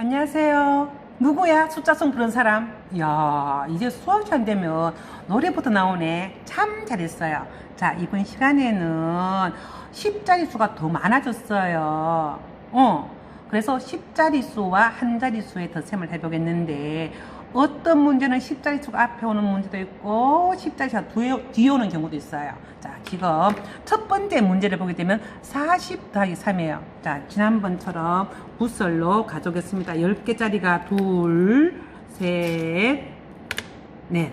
안녕하세요. 누구야? 숫자성 부른 사람? 이야, 이제 수학 시간 되면 노래부터 나오네. 참 잘했어요. 자, 이번 시간에는 10자릿수가 더 많아졌어요. 어. 그래서 10자릿수와 한자릿수의 덧셈을 해보겠는데, 어떤 문제는 10자릿수가 앞에 오는 문제도 있고, 10자릿수가 뒤에, 뒤에 오는 경우도 있어요. 자, 지금 첫 번째 문제를 보게 되면 40 더하기 3이에요. 자, 지난번처럼 붓설로 가져오겠습니다. 10개짜리가 둘, 셋, 넷.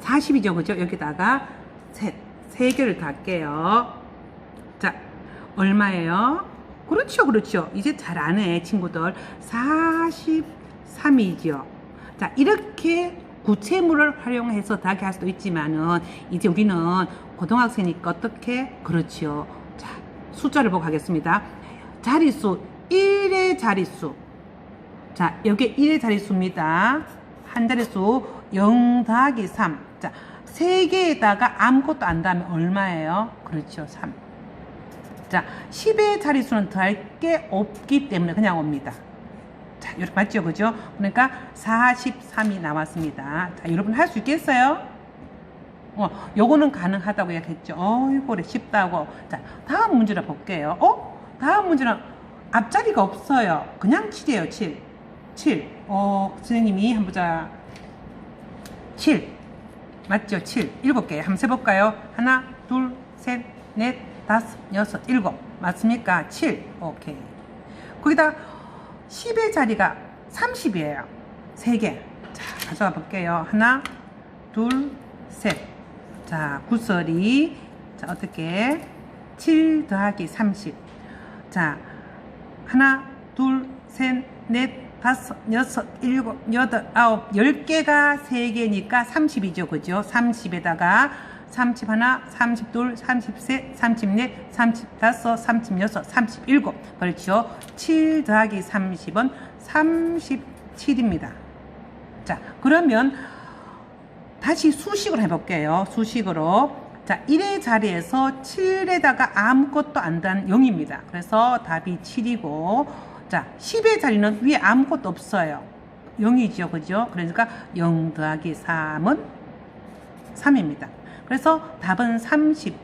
40이죠. 그죠? 여기다가 셋. 3개를 더할게요. 자, 얼마예요? 그렇죠. 그렇죠. 이제 잘 아네, 친구들. 43이죠. 자, 이렇게 구체물을 활용해서 더하게 할 수도 있지만은 이제 우리는 고등학생이니까 어떻게? 그렇죠. 자, 숫자를 보고 가겠습니다. 자릿수 1의 자릿수. 자, 여기 1의 자릿수입니다. 한 자릿수 0 더하기 3. 자, 3개에다가 아무것도 안 더하면 얼마예요? 그렇죠. 3. 자, 10의 자릿수는 더할 게 없기 때문에 그냥 옵니다. 자, 이렇게 맞죠? 그죠? 그러니까 43이 나왔습니다. 자, 여러분 할 수 있겠어요? 어, 요거는 가능하다고 이야기했죠. 어이구, 그래, 쉽다고. 자, 다음 문제를 볼게요. 어? 다음 문제는 앞자리가 없어요. 그냥 7이에요, 7. 7. 어, 선생님이 한번 보자. 7. 맞죠? 7. 7개. 한번 세볼까요? 하나, 둘, 셋, 넷, 다섯, 여섯, 일곱. 맞습니까? 7. 오케이. 거기다 10의 자리가 30이에요. 3개. 자, 가져가 볼게요. 하나, 둘, 셋. 자, 구설이. 자, 어떻게? 7 더하기 30. 자, 하나, 둘, 셋, 넷, 다섯, 여섯, 일곱, 여덟, 아홉, 열 개가 세 개니까 30이죠. 그죠? 30에다가 30 하나, 32, 33, 34, 35, 36, 37. 그렇죠. 7 더하기 30은 37입니다. 자, 그러면 다시 수식으로 해볼게요. 수식으로. 자, 1의 자리에서 7에다가 아무것도 안 단 0입니다. 그래서 답이 7이고, 자, 10의 자리는 위에 아무것도 없어요. 0이죠. 그죠? 그러니까 0 더하기 3은 3입니다. 그래서 답은 37.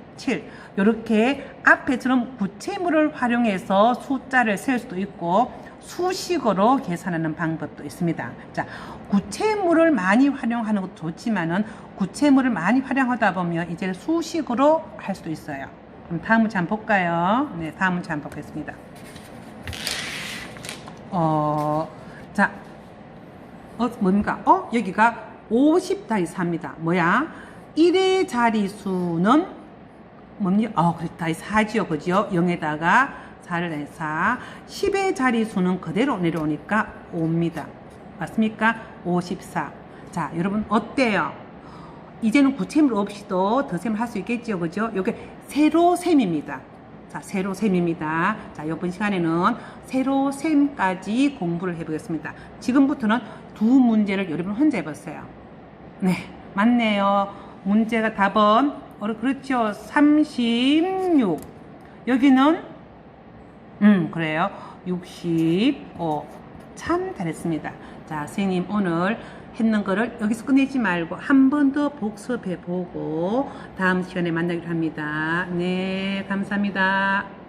이렇게 앞에처럼 구체물을 활용해서 숫자를 셀 수도 있고 수식으로 계산하는 방법도 있습니다. 자, 구체물을 많이 활용하는 것도 좋지만은 구체물을 많이 활용하다 보면 이제 수식으로 할 수도 있어요. 그럼 다음 문제 한번 볼까요? 네, 다음 문제 한번 보겠습니다. 어, 자, 어, 뭡니까? 어, 여기가 50 다이 4입니다. 뭐야? 1의 자리수는 뭡니까? 어, 그래, 다이 4지요. 그죠? 0에다가 4를 내 4. 10의 자리수는 그대로 내려오니까 5입니다. 맞습니까? 54. 자, 여러분, 어때요? 이제는 구체물 없이도 덧셈을 할 수 있겠죠. 그죠? 요게 세로셈입니다. 자, 세로셈입니다. 자, 이번 시간에는 세로셈까지 공부를 해보겠습니다. 지금부터는 두 문제를 여러분 혼자 해보세요. 네, 맞네요. 문제가 답은, 어, 그렇죠. 36. 여기는, 음, 그래요. 65. 참 잘했습니다. 자, 선생님 오늘 했는 거를 여기서 끝내지 말고 한 번 더 복습해 보고 다음 시간에 만나기로 합니다. 네, 감사합니다.